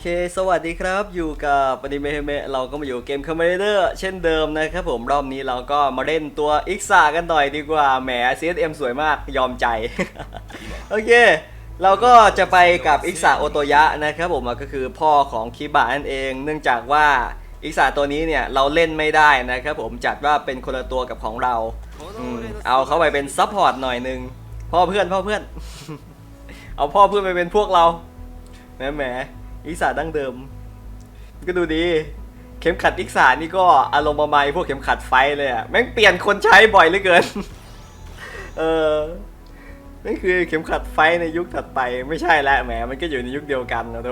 เค สวัสดีครับ อยู่กับอนิเมะเมะเราก็มาอยู่เกมคอมเมเดอร์เช่นเดิมนะครับผมรอบนี้เราก็มาเล่นตัวอิกซากันหน่อยดีกว่า แหม CSM สวยมาก ยอมใจ โอเค เราก็จะไปกับอิกซาโอโตยะนะครับผมก็คือพ่อของคิบะนั่นเอง เนื่องจากว่าอิกซาตัวนี้เนี่ย เราเล่นไม่ได้นะครับผมจัดว่าเป็นคนละตัวกับของเราอเอาเข้าไปเป็นซัพพอร์ตหน่อยนึงพ่อเพื่อนพ่อเพื่อน เอาพ่อเพื่อนไปเป็นพวกเราแหมแหม อิสาดั้งเดิม ก็ดูดี เข็มขัดอิกษานี่ก็อารมณ์ประมาณพวกเข็มขัดไฟเลยอะแม่งเปลี่ยนคนใช้บ่อยเหลือเกิน เออนั่นคือเข็มขัดไฟในยุคถัดไปไม่ใช่แล้วแหมมันก็อยู่ในยุคเดียวกันนะโถ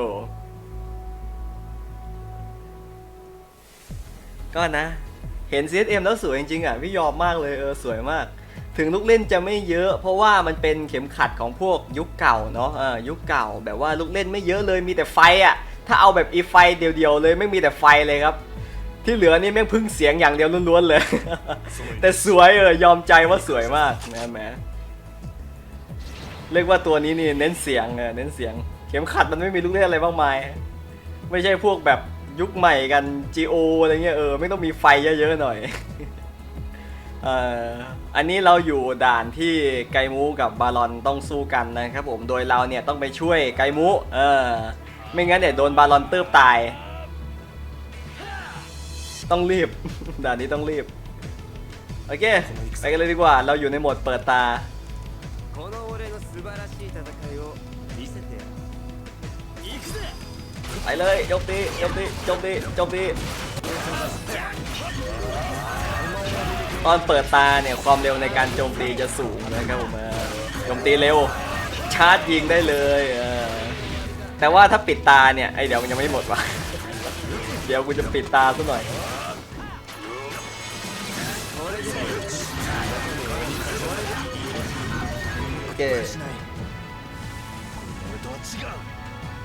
ก็นะ เห็น CSM แล้วสวยจริงๆอะพี่ยอมมากเลยเออสวยมาก ถึงลูกเล่นจะไม่เยอะ เพราะว่ามันเป็นเข็มขัดของพวกยุคเก่าเนาะเออยุคเก่า แบบว่าลูกเล่นไม่เยอะเลยมีแต่ไฟอะ่ะ ถ้าเอาแบบอีไฟเดียวๆเลยไม่มีแต่ไฟเลยครับ ที่เหลือนี่แม่งพึ่งเสียงอย่างเดียวล้วนๆเลย แต่สวยเออยอมใจว่าสวยมากนะแหมเรียกว่าตัวนี้นี่เน้นเสียงเออเน้นเสียง เข็มขัดมันไม่มีลูกเล่นอะไรมากมาย ไม่ใช่พวกแบบยุคใหม่กัน GO อะไรเงี้ยเออไม่ต้องมีไฟเยอะๆหน่อยเอ่อ อันนี้เราอยู่ด่านที่ไกมูกับบาลอนต้องสู้กันนะครับผมโดยเราเนี่ยต้องไปช่วยไกมูเออไม่งั้นเนี่ยโดนบาลอนเติบตาย ต้องรีบ ด่านนี้ต้องรีบโอเคไปกันเลยดีกว่า เราอยู่ในโหมดเปิดตาไปเลยยกตียกตียกตียกตี ตอนเปิดตาเนี่ยความเร็วในการโจมตีจะสูงนะครับผมโจมตีเร็วชาร์จยิงได้เลยเออแต่ว่าถ้าปิดตาเนี่ยไอเดี๋ยวมันยังไม่หมดว่ะเดี๋ยวกูจะปิดตาซะหน่อยโอเค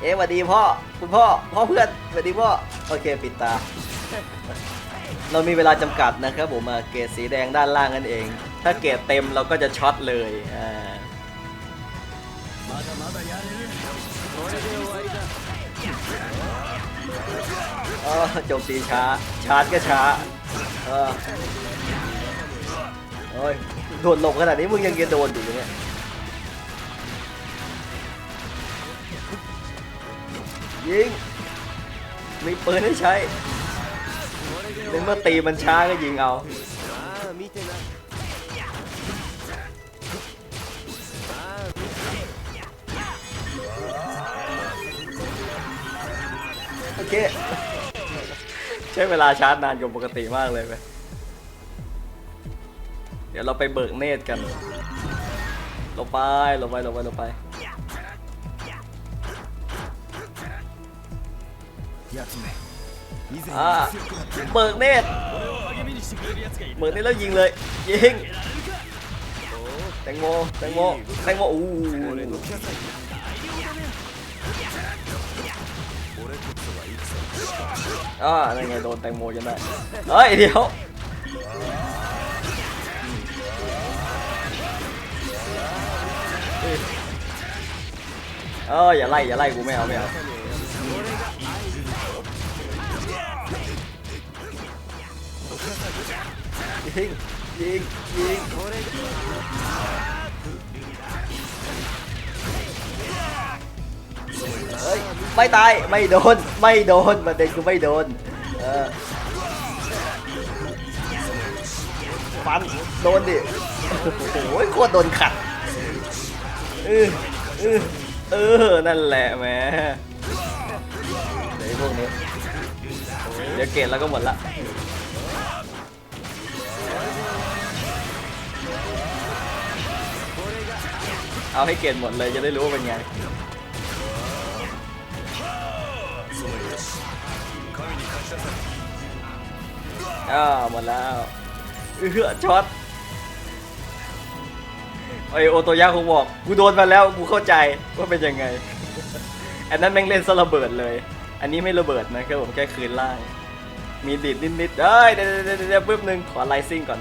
เอ๊ะสวัสดีพ่อคุณพ่อพ่อเพื่อนสวัสดีพ่อโอเคปิดตา เรามีเวลาจำกัดนะครับผมเกรดสีแดงด้านล่างนั่นเอง ถ้าเกรดเต็มเราก็จะช็อตเลยอ่าโจมตีช้า ชาร์จก็ช้าเออโอ้ยโดนหลบขนาดนี้มึงยังจะโดนอยู่เนี่ยยิง มีปืนให้ใช้ ในเมื่อตีมันช้าก็ยิงเอา ああ見てなああ見て โอเค ใช้เวลาชาร์จนานกว่าปกติมากเลยไปเดี๋ยวเราไปเบิกเนตรกันลงไปลงไปลงไปลงไป やつめ以前 เบิกเนตเบิกเนตแล้วยิงเลยยิงแตงโมแตงโมแตงโมอู้อ่านั่นไงโดนแตงโมจนได้เฮ้ยเดี๋ยวเอออย่าไล่อย่าไล่กูไม่เอาไม่เอา ยิงยิงยิงเฮ้ยไม่ตายไม่โดนไม่โดนประเด็นคือไม่โดนเออฟันโดนดิโอ้โหโคตรโดนขัดเออเออเออนั่นแหละแหมเดี๋ยวไอ้พวกนี้เดี๋ยวเกตแล้วก็หมดละ เอาให้เกณฑ์หมดเลยจะได้รู้ว่าเป็นไงอ่าหมดแล้วเอือช็อตไอโอโตยะคงบอกกูโดนมาแล้วกูเข้าใจว่าเป็นยังไง อันนั้นแม่งเล่นซะระเบิดเลย อันนี้ไม่ระเบิดนะครับผมแค่คืนล่าง มีดิดนิดๆเอ้ยเดี๋ยวเดี๋ยวเดี๋ยวปึ๊บนึงขอไลซิ่งก่อน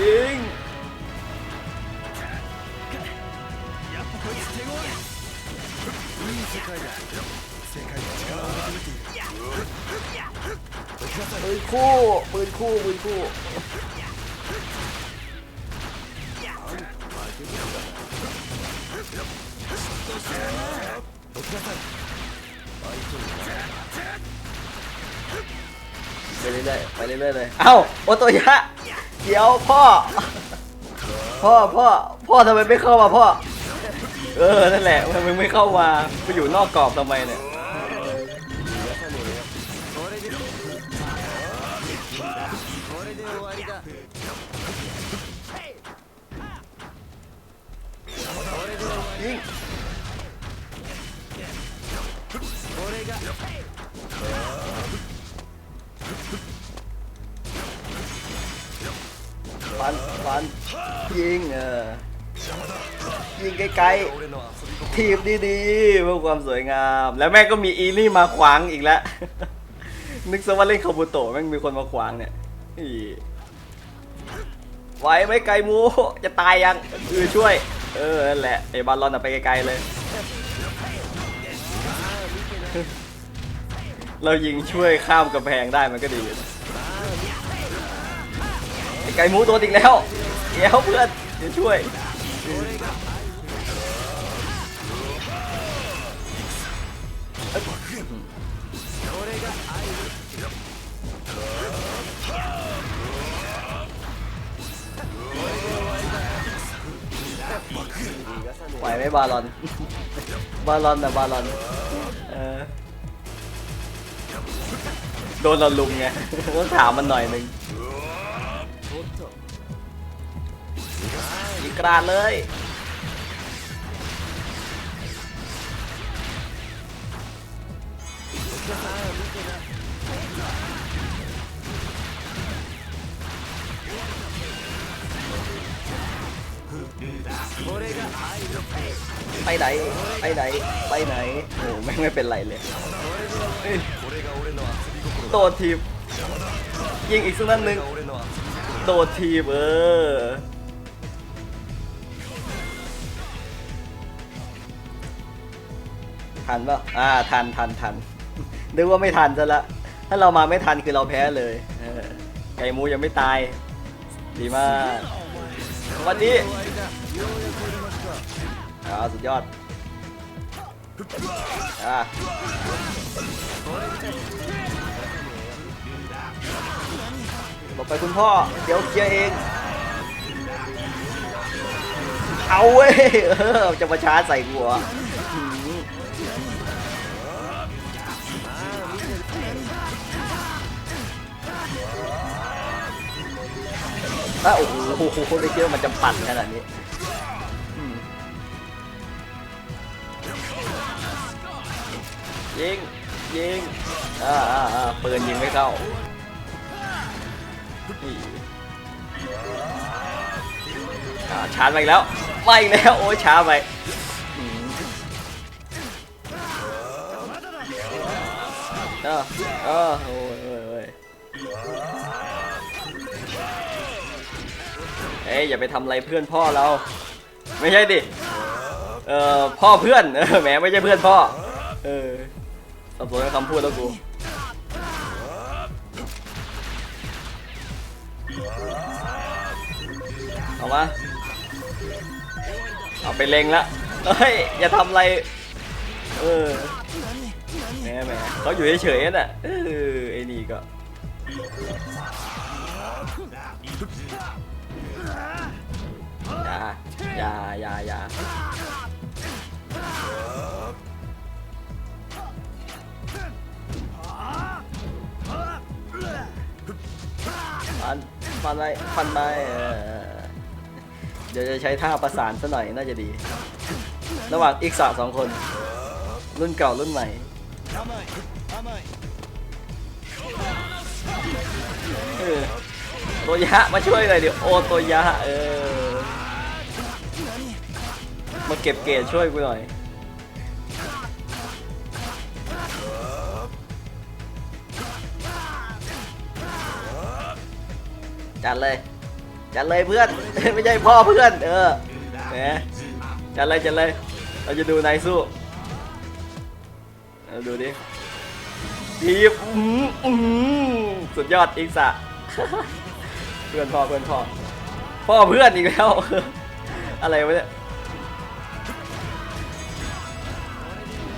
ยิงปืนคู่ปืนคู่ปืนคู่ไปเรื่อยๆไปเรื่อยๆเลย เอ้า โอโตยะ เดี๋ยวพ่อ พ่อพ่อพ่อทำไมไม่เข้ามาพ่อ เออ นั่นแหละทำไมไม่เข้ามาไปอยู่นอกกรอบทำไมเนี่ยยิง ฟันฟันยิงเออยิงไกลๆทีบดีๆเพื่อความสวยงาม แล้วแม่ก็มีอีนี่มาขวางอีกแล้วนึกซะว่าเล่นคาบุโตะแม่งมีคนมาขวางเนี่ยอีไหวไหมไกมูจะตายยังเออช่วย เออนั่นแหละไอ้บอลลอนอะไปไกลๆเลย เรายิงช่วยข้ามกำแพงได้มันก็ดีอยู่นะ ไก่หมูตัวติกแล้วเดี๋ยวเพื่อนเดี๋ยวช่วยไหวไหมบาลอน บาลอนแต่บาลอนโดนเราลุมไงต้องถามมันหน่อยหนึ่ง ยิงกระดาษเลยไปไหนไปไหนไปไหนโอ้ไม่ไม่เป็นไรเลยโดดทีบยิงอีกสักนัดนึงโดดทีบเออ ทันเปล่าอ่าทันทันทันนึกว่าไม่ทันซะละ ถ้าเรามาไม่ทันคือเราแพ้เลยเออไก่มูยังไม่ตาย ดีมากสวัสดีอ่าสุดยอดอ่าบอกไปคุณพ่อ เดี๋ยวเคลียร์เอง เอาเว้ยเออจะมาชาร์จใส่หัว อะโอ้โหได้เชื่อมันจะปั่นขนาดนี้ยิงยิงอ่าอ่าอ่าปืนยิงไม่เข้าอ่าชาร์จไปแล้วไม่อีกแล้วโอ้ยช้าไปอืมเออเออโอ้ เอ้ยอย่าไปทำอะไรเพื่อนพ่อเรา ไม่ใช่ดิ เอ่อพ่อเพื่อนเออแหมไม่ใช่เพื่อนพ่อ เออสับสนกับคำพูดแล้วกูเอามาเอาไปเลงละเฮ้ยอย่าทำอะไร เออแหมแหมเขาอยู่เฉยๆน่ะเออไอ้นี่ก็ อย่าอย่าอย่าอย่าฟันฟันไปฟันไปเออเดี๋ยวจะใช้ท่าประสานซะหน่อยน่าจะดี ระหว่างอีกสาสองคน รุ่นเก่ารุ่นใหม่เออโตยะมาช่วยหน่อยเดี๋ยวโอโตยะเออ มาเก็บเกรดช่วยกูหน่อย จัดเลย จัดเลยเพื่อน ไม่ใช่พ่อเพื่อน เออแหมจัดเลยจัดเลย เราจะดูนายสู้เอาดูดิทีบอื้อหืออื้อหือสุดยอดอีกสะเพื่อนพ่อเพื่อนพ่อพ่อเพื่อนอีกแล้ว อะไรวะเนี่ย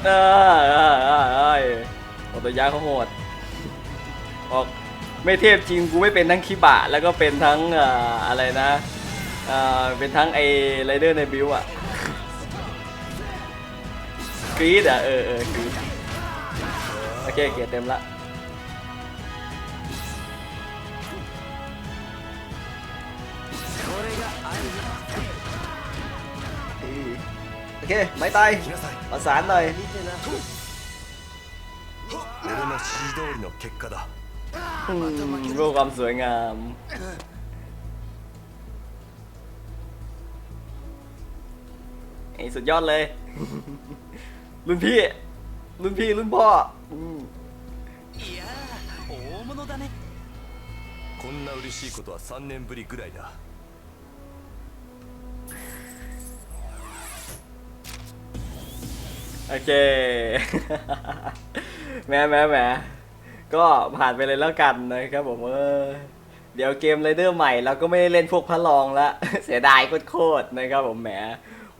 เออเออเออเออโอตัวยาเขาโหดบอกไม่เทพจริงกูไม่เป็นทั้งคิบะแล้วก็เป็นทั้งเอ่ออะไรนะเอ่อเป็นทั้งไอไรเดอร์ในบิวอะกรีดอะเออเออกรีดโอเคเกียร์เต็มละ เค ไม่ตาย 来なさい ประสานหน่อย 見てな俺の指示通りの結果だ อืมเพื่อความสวยงาม ไอ้สุดยอดเลย รุ่นพี่ รุ่นพี่ รุ่นพ่ออืม いやー大物だねこんな嬉しいことは3年ぶりぐらいだ โอเค แหมแหมแหมก็ผ่านไปเลยแล้วกันนะครับผมเออเดี๋ยวเกมไรเดอร์ใหม่เราก็ไม่ได้เล่นพวกพระรองละ เสียดายโคตรๆนะครับผมแหม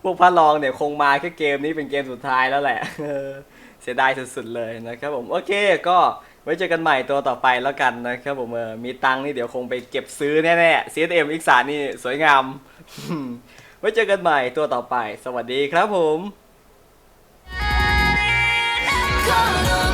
พวกพระรองเนี่ยคงมาแค่เกมนี้เป็นเกมสุดท้ายแล้วแหละเสียดายสุดๆเลยนะครับผมโอเคก็ไว้เจอกันใหม่ตัวต่อไปแล้วกันนะครับผมเออมีตังค์นี่เดี๋ยวคงไปเก็บซื้อแน่ๆ CSM X3 นี่สวยงาม ไว้เจอกันใหม่ตัวต่อไป สวัสดีครับผม gonna